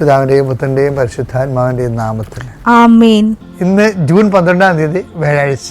പിതാവിന്റെയും പുത്രന്റെയും പരിശുദ്ധാത്മാവിന്റെയും നാമത്തിൽ. ഇന്ന് ജൂൺ പന്ത്രണ്ടാം തീയതി വ്യാഴാഴ്ച.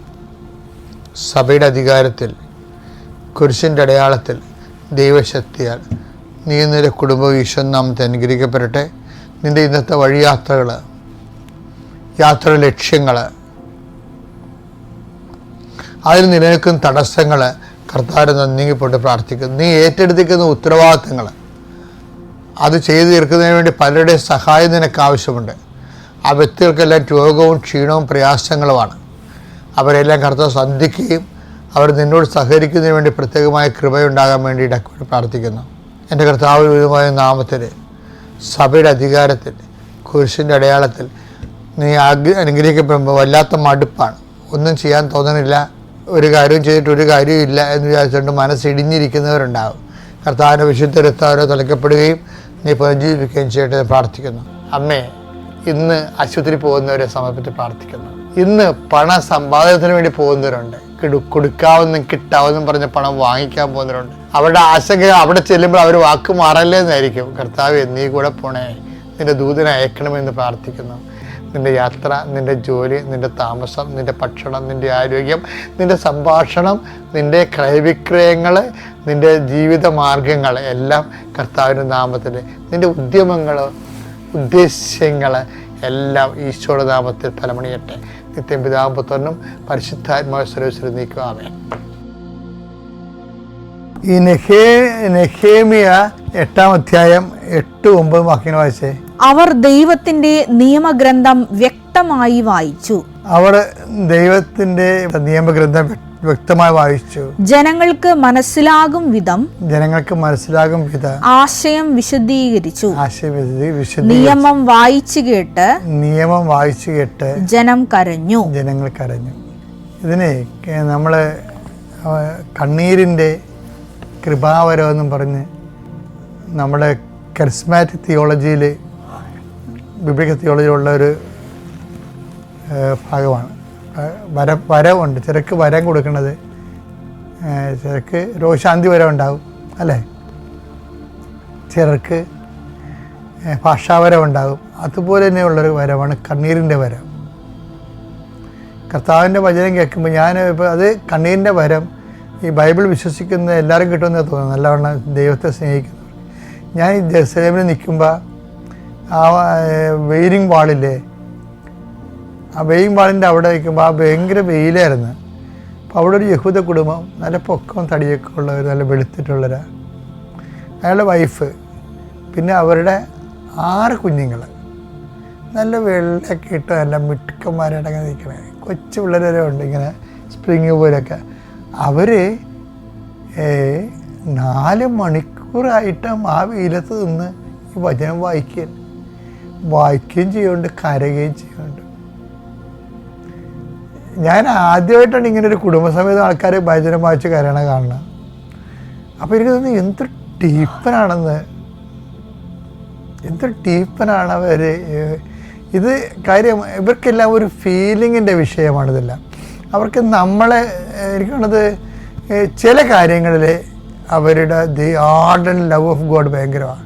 സഭയുടെ അധികാരത്തിൽ കുരിശിന്റെ അടയാളത്തിൽ ദൈവശക്തിയാൽ നീ നിന്റെ കുടുംബ ഈശ്വരൻ നാമത്തെ അനുഗ്രഹിക്കപ്പെടട്ടെ. നിന്റെ ഇന്നത്തെ വഴിയാത്രകൾ യാത്ര ലക്ഷ്യങ്ങൾ അതിൽ നിലനിൽക്കുന്ന തടസ്സങ്ങൾ കർത്താവ് നന്ദിങ്ങിപ്പോട്ട് പ്രാർത്ഥിക്കുന്നു. നീ ഏറ്റെടുത്തിരിക്കുന്ന ഉത്തരവാദിത്തങ്ങൾ അത് ചെയ്തു തീർക്കുന്നതിന് വേണ്ടി പലരുടെയും സഹായം നിനക്ക് ആവശ്യമുണ്ട്. ആ വ്യക്തികൾക്കെല്ലാം രോഗവും ക്ഷീണവും പ്രയാസങ്ങളുമാണ്. അവരെല്ലാം കർത്താവ് സന്ധിക്കുകയും അവർ നിന്നോട് സഹകരിക്കുന്നതിന് വേണ്ടി പ്രത്യേകമായ കൃപയുണ്ടാകാൻ വേണ്ടിയിട്ട് അക്കൂടെ പ്രാർത്ഥിക്കുന്നു. എന്റെ കർത്താവ് വിധമായ നാമത്തിൽ സഭയുടെ അധികാരത്തിൽ കുരിശിന്റെ അടയാളത്തിൽ നീ ആഗ്ര അനുഗ്രഹിക്കപ്പെടുമ്പോൾ വല്ലാത്ത മടുപ്പാണ്. ഒന്നും ചെയ്യാൻ തോന്നണില്ല. ഒരു കാര്യവും ചെയ്തിട്ട് ഒരു കാര്യവും ഇല്ല എന്ന് വിചാരിച്ചുകൊണ്ട് മനസ്സിടിഞ്ഞിരിക്കുന്നവരുണ്ടാകും കർത്താവിന്റെ വിശുദ്ധരത്താരോ തലക്കപ്പെടുകയും നീ പുനർജീവിക്കുകയും ചെയ്യട്ടെ പ്രാർത്ഥിക്കുന്നു. അമ്മേ ഇന്ന് ആശുപത്രി പോകുന്നവരെ സമർപ്പിച്ച് പ്രാർത്ഥിക്കുന്നു. ഇന്ന് പണ സമ്പാദനത്തിന് വേണ്ടി പോകുന്നവരുണ്ട്. കൊടുക്കാവുന്ന കിട്ടാവുന്നും പറഞ്ഞ പണം വാങ്ങിക്കാൻ പോകുന്നവരുണ്ട്. അവരുടെ ആശങ്ക അവിടെ ചെല്ലുമ്പോൾ അവർ വാക്ക് മാറല്ലേ എന്നായിരിക്കും കർത്താവ് നീ കൂടെ പോണേ. നിന്റെ ദൂതനെ അയക്കണമെന്ന് പ്രാർത്ഥിക്കുന്നു. നിന്റെ യാത്ര നിന്റെ ജോലി നിന്റെ താമസം നിന്റെ ഭക്ഷണം നിന്റെ ആരോഗ്യം നിന്റെ സംഭാഷണം നിന്റെ ക്രയവിക്രയങ്ങൾ നിന്റെ ജീവിത മാർഗങ്ങൾ എല്ലാം കർത്താവിന്റെ നാമത്തിൽ. നിന്റെ ഉദ്യമങ്ങൾ ഉദ്ദേശ്യങ്ങൾ എല്ലാം ഈശോയുടെ നാമത്തിൽ ഫലമണിയട്ടെ. നിത്യം പുത്രനും പരിശുദ്ധാത്മാവ് സ്വരൂപത്തിൽ നീക്കുവാമേ ഈ നെഹേ നെഹേമിയ എട്ടാം അധ്യായം എട്ട് ഒമ്പത് വാക്കിന് വായിച്ചേ. അവർ ദൈവത്തിന്റെ നിയമഗ്രന്ഥം വ്യക്തമായി വായിച്ചു. അവർ ദൈവത്തിന്റെ നിയമഗ്രന്ഥം വ്യക്തമായി വായിച്ചു. ജനങ്ങൾക്ക് മനസ്സിലാകും വിധം ജനങ്ങൾക്ക് മനസ്സിലാകും വിധം ആശയം വിശദീകരിച്ചു. ആശയം നിയമം വായിച്ചു കേട്ട് നിയമം വായിച്ചു കേട്ട് ജനം കരഞ്ഞു. ജനങ്ങൾ കരഞ്ഞു. ഇതിനെ നമ്മൾ കണ്ണീരിന്റെ കൃപാവരം എന്നും പറഞ്ഞ് നമ്മുടെ കരിസ്മാറ്റിക് തിയോളജിയിൽ ബിബ്ലിക്കൽ തിയോളജിയിലുള്ള ഒരു ഭാഗമാണ്. വര വരവുണ്ട്. ചിരക്ക് വരം കൊടുക്കുന്നത് ചിരക്ക് രോഗശാന്തി വരവുണ്ടാവും അല്ലേ? ചിലർക്ക് ഭാഷാവരവുണ്ടാകും അതുപോലെ തന്നെയുള്ളൊരു വരമാണ് കണ്ണീരിന്റെ വരം. കർത്താവിന്റെ വചനം കേൾക്കുമ്പോൾ ഞാൻ ഇപ്പോൾ അത് കണ്ണീരിന്റെ വരം ഈ ബൈബിൾ വിശ്വസിക്കുന്ന എല്ലാവരും കിട്ടുമെന്ന് തോന്നുന്നു നല്ലവണ്ണം ദൈവത്തെ സ്നേഹിക്കുന്നു ഞാൻ ഈ ജെറുസലേമിൽ നിൽക്കുമ്പോൾ ആ വെയിലിംഗ് വാളില്ലേ ആ വെയിലിംഗ് വാളിന്റെ അവിടെ നിൽക്കുമ്പോൾ ആ ഭയങ്കര വെയിലായിരുന്നു. അപ്പോൾ അവിടെ ഒരു യഹൂദ കുടുംബം നല്ല പൊക്കവും തടിയൊക്കെ ഉള്ളവർ നല്ല വെളുത്തിട്ടുള്ളവരാ അയാളുടെ വൈഫ് പിന്നെ അവരുടെ ആറ് കുഞ്ഞുങ്ങൾ നല്ല വെള്ളമൊക്കെ ഇട്ട് നല്ല മിടുക്കന്മാരായിട്ടൊക്കെ നിൽക്കണേ. കൊച്ചു പിള്ളേരെ ഉണ്ട് ഇങ്ങനെ സ്പ്രിങ് പോലൊക്കെ. അവർ നാല് മണിക്കൂറായിട്ടും ആ വെയിലത്ത് നിന്ന് ഈ വചനം വായിക്കുകയും വായിക്കുകയും ചെയ്യുന്നുണ്ട് കരയുകയും ചെയ്യുന്നുണ്ട്. ഞാൻ ആദ്യമായിട്ടാണ് ഇങ്ങനെ ഒരു കുടുംബസമേതം ആൾക്കാർ ഭജനം വായിച്ച് കരയണ കാണുന്നത്. അപ്പോൾ എനിക്ക് തോന്നുന്നു എന്ത് ടീപ്പനാണെന്ന് എന്ത് ടീപ്പനാണ് അവർ ഇത് കാര്യം ഇവർക്കെല്ലാം ഒരു ഫീലിങ്ങിന്റെ വിഷയമാണിതെല്ലാം അവർക്ക് നമ്മളെ ഏഹ്, എനിക്ക് തോന്നുന്നത് ചില കാര്യങ്ങളിൽ അവരുടെ the ardent love of God ഭയങ്കരമാണ്.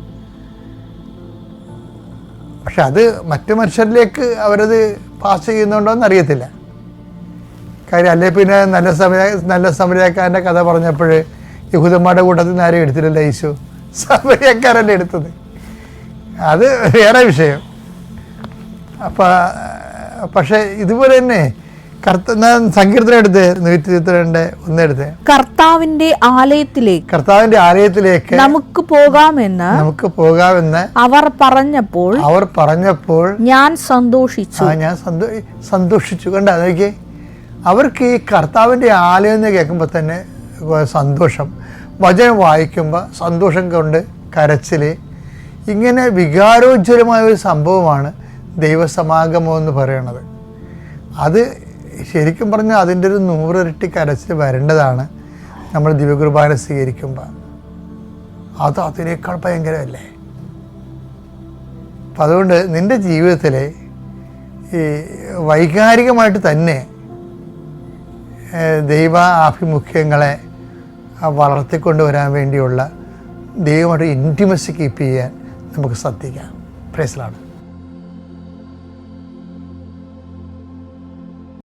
പക്ഷെ അത് മറ്റു മനുഷ്യരിലേക്ക് അവരത് പാസ് ചെയ്യുന്നുണ്ടോ എന്ന് അറിയത്തില്ല. കാര്യം അല്ലെ? പിന്നെ നല്ല സമര നല്ല സമരക്കാരന്റെ കഥ പറഞ്ഞപ്പോൾ യഹൂദന്മാരുടെ കൂട്ടത്തിൽ നിന്ന് ആരും എടുത്തില്ലല്ലോ യേശു? സമരക്കാരല്ലേ എടുത്തത്. അത് വേറെ വിഷയം. അപ്പം പക്ഷേ ഇതുപോലെ തന്നെ സങ്കീർത്തനം എടുത്ത് നൂറ്റി ഇരുപത്തിരണ്ട് ഒന്നെടുത്ത് കർത്താവിന്റെ ആലയത്തിലേക്ക് കർത്താവിന്റെ ആലയത്തിലേക്ക് നമുക്ക് പോകാമെന്ന് നമുക്ക് പോകാമെന്ന് അവർ പറഞ്ഞപ്പോൾ അവർ പറഞ്ഞപ്പോൾ ഞാൻ സന്തോഷിച്ചു. ഞാൻ സന്തോ സന്തോഷിച്ചു. കണ്ട? നോക്കി അവർക്ക് ഈ കർത്താവിന്റെ ആലയം എന്ന് കേൾക്കുമ്പോൾ തന്നെ സന്തോഷം. വചനം വായിക്കുമ്പോൾ സന്തോഷം കൊണ്ട് കരച്ചിൽ ഇങ്ങനെ വികാരോജ്വലമായ ഒരു സംഭവമാണ് ദൈവസമാഗമം എന്ന് പറയുന്നത് അത് ശരിക്കും പറഞ്ഞാൽ അതിന്റെ ഒരു നൂറിരട്ടി കരച്ചിൽ വരേണ്ടതാണ് നമ്മൾ ദിവ്യകുർബാന സ്വീകരിക്കുമ്പോൾ അത് അതിനേക്കാൾ ഭയങ്കരമല്ലേ? അപ്പം അതുകൊണ്ട് നിന്റെ ജീവിതത്തിലെ ഈ വൈകാരികമായിട്ട് തന്നെ ദൈവ ആഭിമുഖ്യങ്ങളെ വളർത്തിക്കൊണ്ടുവരാൻ വേണ്ടിയുള്ള ദൈവമായിട്ട് ഇന്റിമസി കീപ്പ് ചെയ്യാൻ നമുക്ക് ശ്രദ്ധിക്കാം. പ്രേസലാണ്